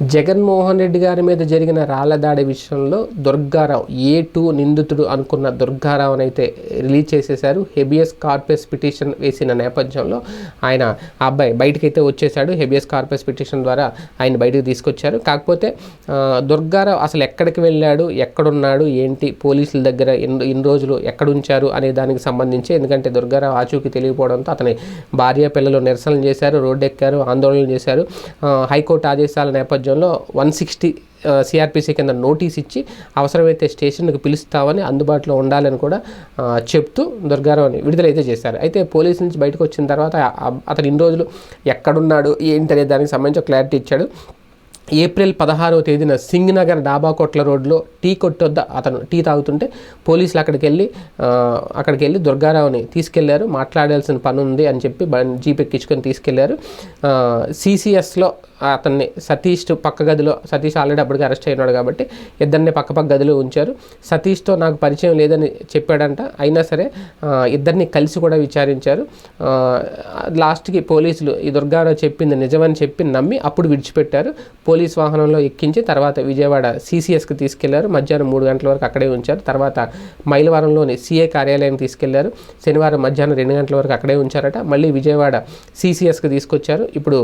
జగన్మోహన్ రెడ్డి గారి మీద జరిగిన రాళ్ళదాడి విషయంలో దుర్గారావు ఏ టూ నిందితుడు అనుకున్న దుర్గారావునైతే అయితే రిలీజ్ చేసేశారు. హెబియస్ కార్పస్ పిటిషన్ వేసిన నేపథ్యంలో ఆయన ఆ అబ్బాయి బయటకైతే వచ్చేసాడు హెబియస్ కార్పస్ పిటిషన్ ద్వారా ఆయన బయటకు తీసుకొచ్చారు. కాకపోతే దుర్గారావు అసలు ఎక్కడికి వెళ్ళాడు? ఎక్కడున్నాడు? ఏంటి? పోలీసుల దగ్గర ఎన్ని ఇన్ని రోజులు ఎక్కడ ఉంచారు అనే దానికి సంబంధించి ఎందుకంటే దుర్గారావు ఆచూకీ తెలియకపోవడంతో అతని భార్య పిల్లలు నిరసనలు చేశారు. రోడ్డు ఎక్కారు ఆందోళనలు చేశారు. హైకోర్టు ఆదేశాల నేపథ్యం నేపథ్యంలో వన్ సిక్స్టీ సిఆర్పిసి కింద నోటీస్ ఇచ్చి అవసరమైతే స్టేషన్కి పిలుస్తామని అందుబాటులో ఉండాలని కూడా చెప్తూ దుర్గారావుని విడుదలైతే చేశారు. అయితే పోలీసు నుంచి బయటకు వచ్చిన తర్వాత అతను ఇన్ని రోజులు ఎక్కడున్నాడు ఏంటి అనే దానికి సంబంధించి క్లారిటీ ఇచ్చాడు. ఏప్రిల్ పదహారవ తేదీన సింగ్నగర్ డాబా కోట్ల రోడ్లో టీ కొట్టొద్ద అతను టీ తాగుతుంటే పోలీసులు అక్కడికి వెళ్ళి అక్కడికి వెళ్ళి దుర్గారావుని తీసుకెళ్ళారు. మాట్లాడాల్సిన పని ఉంది అని చెప్పి జీప్ ఎక్కించుకొని తీసుకెళ్ళారు. సిసిఎస్లో అతన్ని సతీష్ పక్క గదిలో సతీష్ ఆల్రెడీ అప్పటికి అరెస్ట్ అయినాడు కాబట్టి ఇద్దరిని పక్క పక్క గదిలో ఉంచారు. సతీష్తో నాకు పరిచయం లేదని చెప్పాడంట. అయినా సరే ఇద్దరిని కలిసి కూడా విచారించారు. లాస్ట్కి పోలీసులు ఈ దుర్గారావు చెప్పింది నిజమని చెప్పి నమ్మి అప్పుడు విడిచిపెట్టారు. పోలీస్ పోలీస్ వాహనంలో ఎక్కించి తర్వాత విజయవాడ సిసిఎస్కి తీసుకెళ్ళారు. మధ్యాహ్నం మూడు గంటల వరకు అక్కడే ఉంచారు. తర్వాత మైలవరంలోని సీఏ కార్యాలయానికి తీసుకెళ్ళారు. శనివారం మధ్యాహ్నం రెండు గంటల వరకు అక్కడే ఉంచారట. మళ్ళీ విజయవాడ సిసిఎస్కి తీసుకొచ్చారు. ఇప్పుడు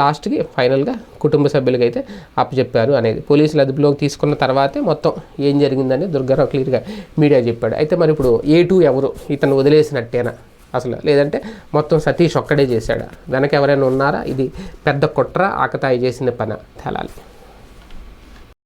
లాస్ట్కి ఫైనల్గా కుటుంబ సభ్యులకి అయితే అప్పచెప్పారు అనేది. పోలీసులు అదుపులోకి తీసుకున్న తర్వాతే మొత్తం ఏం జరిగిందని దుర్గారావు క్లియర్గా మీడియా చెప్పాడు. అయితే మరి ఇప్పుడు ఏ టూ ఎవరు? ఇతను వదిలేసినట్టేనా? అసలు లేదంటే మొత్తం సతీష్ ఒక్కడే చేశాడా? వెనక ఎవరైనా ఉన్నారా? ఇది పెద్ద కుట్ర ఆకతాయి చేసిన పని. తేలాలి.